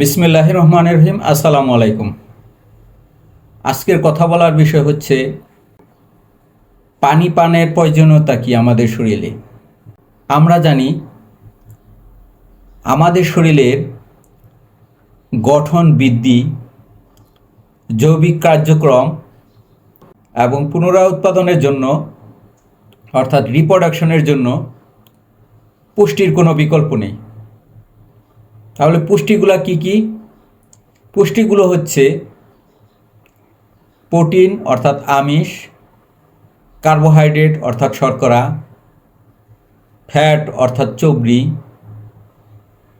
বিসমিল্লাহ রহমান রহিম আসসালামু আলাইকুম আজকের কথা বলার বিষয় হচ্ছে, পানি পানের প্রয়োজনীয়তা কি আমাদের শরীরে? আমরা জানি, আমাদের শরীরের গঠন বৃদ্ধি, জৈবিক কার্যক্রম এবং পুনরায় উৎপাদনের জন্য, অর্থাৎ রিপ্রোডাকশনের জন্য পুষ্টির কোনো বিকল্প নেই। তাহলে পুষ্টিগুলা কি কি? পুষ্টিগুলো হচ্ছে প্রোটিন, অর্থাৎ আমিষ, কার্বোহাইড্রেট, অর্থাৎ শর্করা, ফ্যাট, অর্থাৎ চর্বি,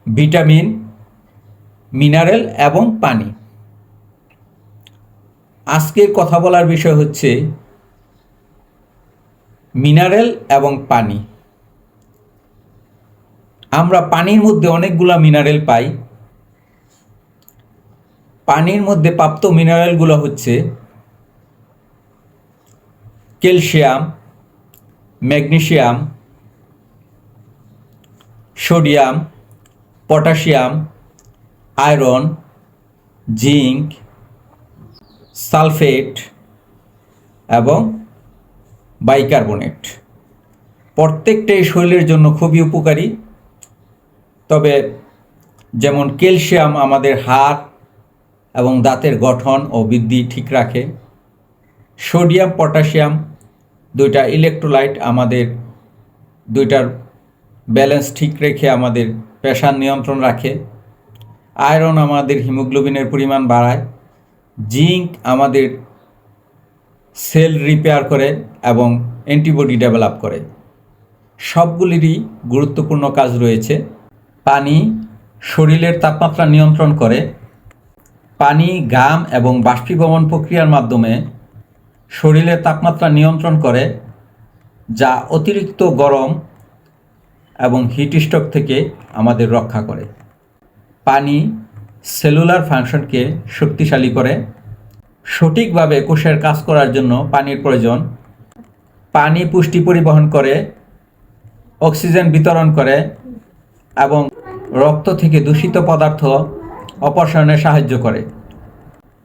ভিটামিন, মিনারেল এবং পানি। আজকের কথা বলার বিষয় হচ্ছে মিনারেল এবং পানি। আমরা পানির মধ্যে অনেকগুলো মিনারেল পাই। পানির মধ্যে প্রাপ্ত মিনারেলগুলো হচ্ছে calcium magnesium sodium potassium iron zinc sulphate এবং বাইকার্বনেট প্রত্যেকটাই শরীরের জন্য খুবই উপকারী। তবে যেমন ক্যালসিয়াম আমাদের হাড় এবং দাঁতের গঠন ও বৃদ্ধি ঠিক রাখে। সোডিয়াম, পটাশিয়াম দুইটা ইলেকট্রোলাইট আমাদের দুইটার ব্যালেন্স ঠিক রেখে আমাদের প্রেশার নিয়ন্ত্রণ রাখে। আয়রন আমাদের হিমোগ্লোবিনের পরিমাণ বাড়ায়। জিঙ্ক আমাদের সেল রিপেয়ার করে এবং অ্যান্টিবডি ডেভেলপ করে। সবগুলিরই গুরুত্বপূর্ণ কাজ রয়েছে। পানি শরীরের তাপমাত্রা নিয়ন্ত্রণ করে। পানি গাম এবং বাষ্পীভবন প্রক্রিয়ার মাধ্যমে শরীরের তাপমাত্রা নিয়ন্ত্রণ করে, যা অতিরিক্ত গরম এবং হিটস্ট্রোক থেকে আমাদের রক্ষা করে। পানি সেলুলার ফাংশনকে শক্তিশালী করে। সঠিকভাবে কোষের কাজ করার জন্য পানির প্রয়োজন। পানি পুষ্টি পরিবহন করে, অক্সিজেন বিতরণ করে এবং রক্ত থেকে দূষিত পদার্থ অপসারণে সাহায্য করে।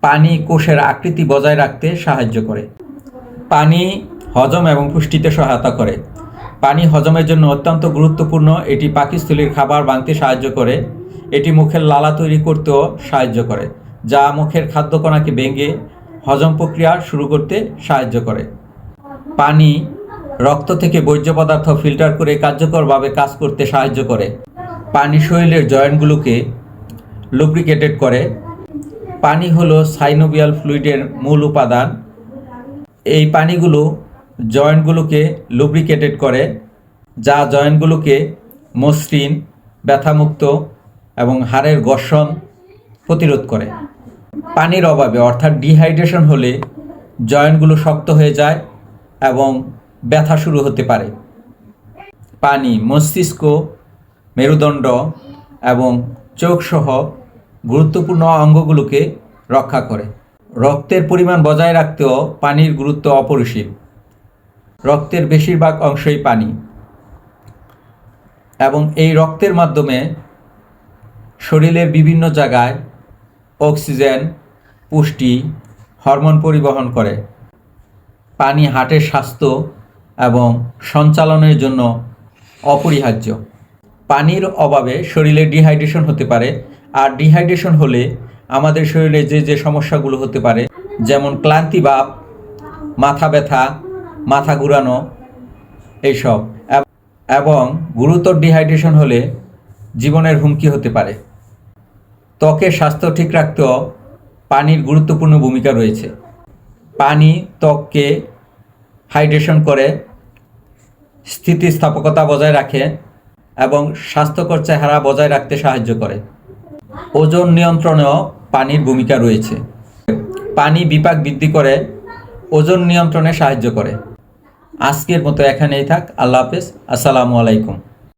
পানি কোষের আকৃতি বজায় রাখতে সাহায্য করে। পানি হজম এবং পুষ্টিতে সহায়তা করে। পানি হজমের জন্য অত্যন্ত গুরুত্বপূর্ণ এটি পাকিস্থলীর খাবার ভাঙতে সাহায্য করে। এটি মুখের লালা তৈরি করতেও সাহায্য করে, যা মুখের খাদ্যকণাকে ভেঙে হজম প্রক্রিয়া শুরু করতে সাহায্য করে। পানি রক্ত থেকে বর্জ্য পদার্থ ফিল্টার করে কার্যকরভাবে কাজ করতে সাহায্য করে। পানি শরীরের জয়েন্টগুলোকে লুব্রিকেটেড করে। পানি হলো সাইনোবিয়াল ফ্লুইডের মূল উপাদান। এই পানিগুলো জয়েন্টগুলোকে লুব্রিকেটেড করে, যা জয়েন্টগুলোকে মসৃণ, ব্যথামুক্ত এবং হাড়ের ঘর্ষণ প্রতিরোধ করে। পানির অভাবে অর্থাৎ ডিহাইড্রেশন হলে জয়েন্টগুলো শক্ত হয়ে যায় এবং ব্যথা শুরু হতে পারে। পানি মস্তিষ্ক মেরুদণ্ড এবং চোখসহ গুরুত্বপূর্ণ অঙ্গগুলোকে রক্ষা করে। রক্তের পরিমাণ বজায় রাখতেও পানির গুরুত্ব অপরিসীম। রক্তের বেশিরভাগ অংশই পানি। এবং এই রক্তের মাধ্যমে শরীরের বিভিন্ন জায়গায় অক্সিজেন, পুষ্টি, হরমোন পরিবহন করে। পানি হার্টের স্বাস্থ্য এবং সঞ্চালনের জন্য অপরিহার্য। পানির অভাবে শরীরে ডিহাইড্রেশন হতে পারে, আর ডিহাইড্রেশন হলে আমাদের শরীরে যে যে সমস্যাগুলো হতে পারে, যেমন ক্লান্তি ভাব, মাথা ব্যথা, মাথা ঘুরানো, এইসব। এবং গুরুতর ডিহাইড্রেশন হলে জীবনের হুমকি হতে পারে। ত্বকের স্বাস্থ্য ঠিক রাখতেও পানির গুরুত্বপূর্ণ ভূমিকা রয়েছে। পানি ত্বককে হাইড্রেশন করে, স্থিতিস্থাপকতা বজায় রাখে এবং স্বাস্থ্যকর চেহারা বজায় রাখতে সাহায্য করে। ওজন নিয়ন্ত্রণেও পানির ভূমিকা রয়েছে। পানি বিপাক বৃদ্ধি করে, ওজন নিয়ন্ত্রণে সাহায্য করে। আজকের মতো এখানেই থাক। আল্লাহ হাফেজ। আসসালামু আলাইকুম।